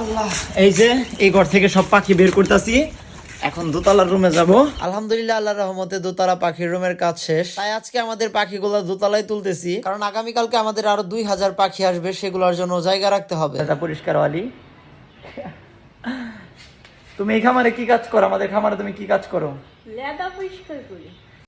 আল্লাহ এই যে এই ঘর থেকে সব পাখি বের করতেছি। এখন দোতলার রুমে যাব। আলহামদুলিল্লাহ আল্লাহর রহমতে দোতলা পাখির রুমের কাজ শেষ। তাই আজকে আমাদের পাখিগুলো দোতলায় তুলতেছি। কারণ আগামীকালকে আমাদের আরও দুই হাজার পাখি আসবে সেগুলোর জন্য জায়গা রাখতে হবে। এটা পরিষ্কার ওয়ালি তুমি এই খামারে কি কাজ করো? আমাদের খামারে তুমি কি কাজ করো? লেদা পরিষ্কার করি।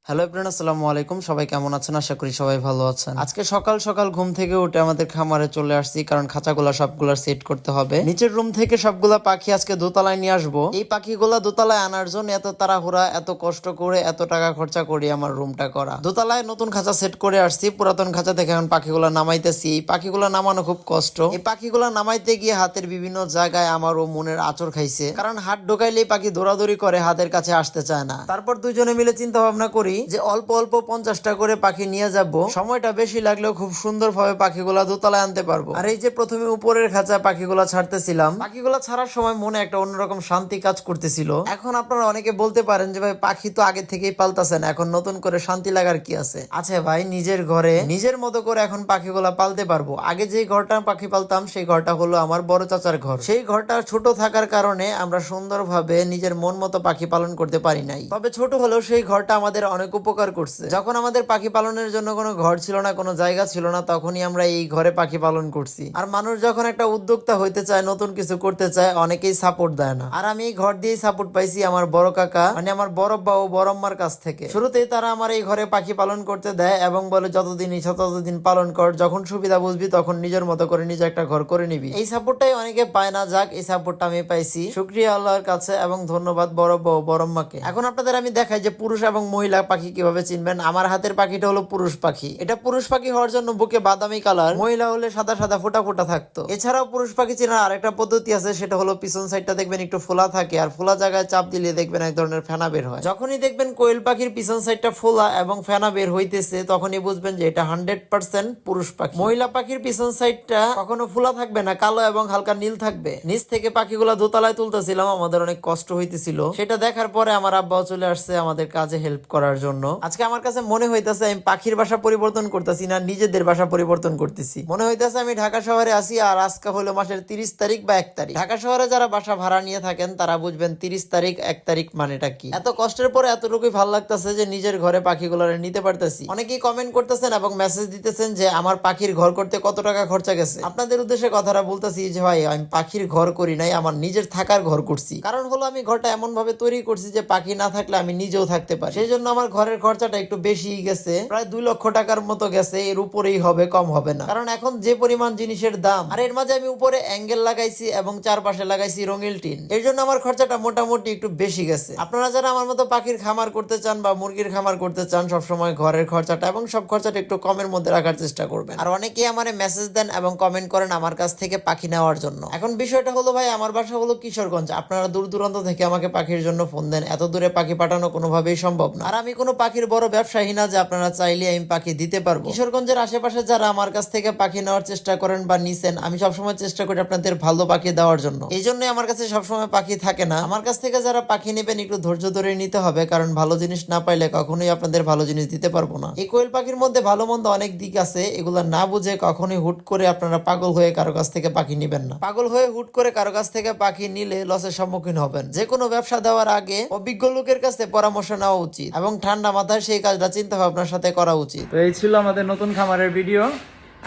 হ্যালো এভরিওয়ান আসসালামু আলাইকুম। সবাই কেমন আছেন? আশা করি সবাই ভালো আছেন। আজকে সকাল সকাল ঘুম থেকে উঠে আমাদের খামারে চলে আসছি, কারণ খাঁচাগুলা সবগুলা সেট করতে হবে। নিচের রুম থেকে সবগুলা পাখি আজকে দোতলায় নিয়ে আসব। এই পাখিগুলা দোতলায় আনার জন্য এত তাড়াহুড়া, এত কষ্ট করে এত টাকা খরচা করি আমার রুমটা করা। দোতলায় নতুন খাঁচা সেট করে আসছি, পুরাতন খাঁচা থেকে এখন পাখিগুলা নামাইতেছি। এই পাখিগুলা নামানো খুব কষ্ট। এই পাখিগুলা নামাইতে গিয়ে হাতের বিভিন্ন জায়গায় আমার ও মনের আচর খাইছে। কারণ হাত ঢোকাইলেই পাখি দৌড়াদৌড়ি করে, হাতের কাছে আসতে চায় না। তারপর দুজনে মিলে চিন্তা ভাবনা করি যে অল্প অল্প পঞ্চাশটা করে পাখি নিয়ে যাব। সময়টা বেশি লাগলেও খুব সুন্দর ভাবে পাখিগুলা দোতলায় আনতে পারব। আর এই যে প্রথমে উপরের খাঁচা পাখিগুলা ছাড়তেছিলাম, পাখিগুলা ছাড়ার সময় মনে একটা অন্যরকম শান্তি কাজ করতেছিল। এখন আপনারা অনেকে বলতে পারেন যে, ভাই, পাখি তো আগে থেকেই পালতাছেন এখন নতুন করে শান্তি লাগার কি আছে? আছে ভাই, নিজের ঘরে নিজের মতো করে এখন পাখিগুলা পালতে পারব। আগে যে ঘরটা পাখি পালতাম, সেই ঘরটা হলো আমার বড় চাচার ঘর। সেই ঘরটা ছোট থাকার কারণে আমরা সুন্দরভাবে নিজের মন মতো পাখি পালন করতে পারি নাই। তবে ছোট হলেও সেই ঘরটা আমাদের অনেক উপকার করছে। যখন আমাদের পাখি পালনের জন্য কোনো ঘর ছিল না, কোনো জায়গা ছিল না, তখনই আমরা এই ঘরে পাখি পালন করছি। আর মানুষ যখন একটা উদ্যোক্তা হইতে চায়, নতুন কিছু করতে চায়, অনেকেই সাপোর্ট দেয় না। আর আমি এই ঘর দিয়েই সাপোর্ট পাইছি আমার বড় কাকা মানে আমার বড় বা ও বড় আম্মার কাছ থেকে। শুরুতেই তারা আমার এই ঘরে পাখি পালন করতে দেয় এবং বলে, যতদিন ইচ্ছা ততদিন পালন কর, যখন সুবিধা বুঝবি, তখন নিজের মতো করে নিজে একটা ঘর করে নিবি। এই সাপোর্টটাই অনেকে পায় না, যাক, এই সাপোর্টটা আমি পাইছি। শুক্রিয়া আল্লাহর কাছে এবং ধন্যবাদ বড় বউ বড়ম্মাকে এখন আপনাদের আমি দেখাই যে পুরুষ এবং মহিলা পাখি কীভাবে চিনবেন? আমার হাতের পাখিটা হলো পুরুষ পাখি। এটা পুরুষ পাখি হওয়ার জন্য বুকে বাদামি কালার, মহিলা হলে সাদা সাদা ফোটা ফোটা থাকতো। এছাড়াও পুরুষ পাখি চেনার আরেকটা পদ্ধতি আছে, সেটা হলো পিছন সাইডটা দেখবেন একটু ফোলা থাকে, আর ফোলা জায়গায় চাপ দিলে দেখবেন এক ধরনের ফেনা বের হয়। যখনই দেখবেন কোয়েল পাখির পিছন সাইডটা ফোলা এবং ফেনা বের হইতেছে, তখনই বুঝবেন যে এটা হান্ড্রেড পার্সেন্ট পুরুষ পাখি। মহিলা পাখির পিছন সাইডটা কখনো ফোলা থাকবে না, কালো এবং হালকা নীল থাকবে। নিচ থেকে পাখিগুলা দোতলায় তুলতেছিলাম, আমাদের অনেক কষ্ট হইতেছিল। সেটা দেখার পরে আমার আব্বাও চলে আসছে আমাদের কাজে হেল্প করার জন্য। আজকে আমার কাছে মনে হইতেছে আমি পাখির বাসা পরিবর্তন করতেছি না নিজেদের বাসা পরিবর্তন করতেছি। মনে হইতেছে আমি ঢাকা শহরে আছি আর আজকে হলো মাসের তিরিশ তারিখ বা এক তারিখ। ঢাকা শহরে যারা বাসা ভাড়া নিয়ে থাকেন, তারা বুঝবেন তিরিশ তারিখ, এক তারিখ মানেটা কি। এত কষ্টের পরে এতটুকুই ভালো লাগতেছে যে নিজের ঘরে পাখিগুলো নিতে পারতেছি। অনেকেই কমেন্ট করতেছেন এবং মেসেজ দিতেছেন যে, আমার পাখির ঘর করতে কত টাকা খরচা গেছে? আপনাদের উদ্দেশ্যে কথাটা বলতেছি যে, ভাই, আমি পাখির ঘর করি নাই, আমার নিজের থাকার ঘর করছি। কারণ হলো আমি ঘরটা এমন ভাবে তৈরি করছি যে, পাখি না থাকলে আমি নিজেও থাকতে পারি। সেই জন্য আমার ঘরের খরচাটা একটু বেশি গেছে। প্রায় দুই লক্ষ টাকার মতো গেছে, এর উপরেই হবে, কম হবে না। কারণ এখন যে পরিমাণ জিনিসের দাম, আর এর মাঝে আমি উপরে অ্যাঙ্গেল লাগাইছি এবং চারপাশে লাগাইছি রঙিল টিন এর জন্য আমার খরচাটা মোটামুটি একটু বেশি গেছে। আপনারা যারা আমার মতো পাখির খামার করতে চান বা মুরগির খামার করতে চান, সবসময় ঘরের খরচাটা এবং সব খরচাটা একটু কমের মধ্যে রাখার চেষ্টা করবেন। আর অনেকেই আমার মেসেজ দেন এবং কমেন্ট করেন আমার কাছ থেকে পাখি নেওয়ার জন্য। এখন বিষয়টা হলো, ভাই, আমার বাসা হলো কিশোরগঞ্জ। আপনারা দূর দূরান্ত থেকে আমাকে পাখির জন্য ফোন দেন। এত দূরে পাখি পাঠানো কোনোভাবেই সম্ভব না। আর আমি কোনো পাখির বড় ব্যবসায়ী না যে আপনারা চাইলে আমি পাখি দিতে পারব। কিশোরগঞ্জের আশেপাশে যারা আমার কাছ থেকে পাখি নেওয়ার চেষ্টা করেন বা নিছেন, আমি সবসময় চেষ্টা করি আপনাদের ভালো পাখি দেওয়ার জন্য। এই জন্যই আমার কাছে সবসময় পাখি থাকে না। আমার কাছ থেকে যারা পাখি নেবেন, একটু ধৈর্য ধরে নিতে হবে, কারণ ভালো জিনিস না পাইলে কখনোই আপনাদের ভালো জিনিস দিতে পারব না। এই কোয়েল পাখির মধ্যে ভালো মন্দ অনেক দিক আছে, এগুলো না বুঝে কখনোই হুট করে আপনারা পাগল হয়ে কারও কাছ থেকে পাখি নিবেন না। পাগল হয়ে হুট করে কারও কাছ থেকে পাখি নিলে লসের সম্মুখীন হবেন। যে কোনো ব্যবসা দেওয়ার আগে অভিজ্ঞ লোকের কাছে পরামর্শ নেওয়া উচিত এবং ঠান্ডা মাথায় সেই কাজটা চিন্তা ভাবনার সাথে করা উচিত। তো এই ছিল আমাদের নতুন খামারের ভিডিও।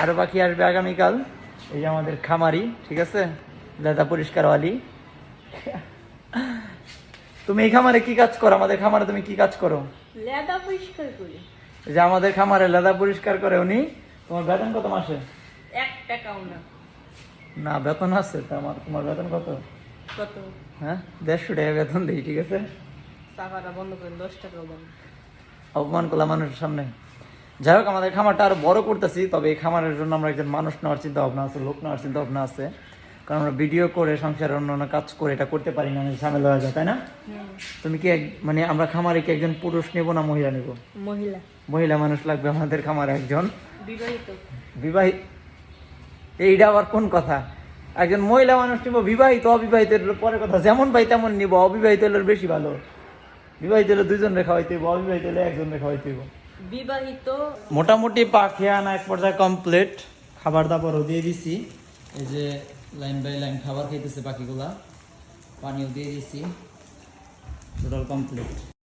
আরও বাকি আসবে আগামীকাল। এই যে আমাদের খামারি ঠিক আছে? দাদা পরিষ্কারওয়ালি তুমি এই খামারে কি কাজ করো? আমাদের খামারে তুমি কি কাজ করো? লেদা পরিষ্কার করি। এই যে আমাদের খামারে লেদা পরিষ্কার করে উনি তোমার বেতন কত মাসে? এক টাকাও না না বেতন আছে তো আমার তোমার বেতন কত? কত? হ্যাঁ দেড়শো টাকা বেতন দিই ঠিক আছে? চাকাটা বন্ধ করেন দশ টাকাও অপমান করলাম মানুষের সামনে। যাই হোক আমাদের খামারটা আরও বড় করতেছি তবে এই খামারের জন্য আমরা একজন মানুষ নেওয়ার চিন্তা ভাবনা আছে লোক নেওয়ার চিন্তা ভাবনা আছে। কারণ আমরা ভিডিও করে সংসারের অন্যান্য কাজ করে এটা করতে পারি না ঝামেলা হয়ে যায় তাই না? তুমি কি মানে আমরা খামারে কি একজন পুরুষ নেব না মহিলা নেব? মহিলা। মহিলা মানুষ লাগবে আমাদের খামারে একজন। বিবাহিত। বিবাহিত এইটা আবার কোন কথা? একজন মহিলা মানুষ নিব বিবাহিত অবিবাহিত এর পরে কথা। যেমন পাই তেমন নিব অবিবাহিত হলে বেশি ভালো। বিবাহিত হলে দুজন রেখা হইতে হইব অবিবাহিত হলে একজন রেখা হইতে হইব। বিবাহিত মোটামুটি পাখি আনা এক পর্যায়ে কমপ্লিট খাবার দাবারও দিয়ে দিছি। এই যে লাইন বাই লাইন খাবার খাইতেছে পাখিগুলা পানিও দিয়ে দিছি। Total complete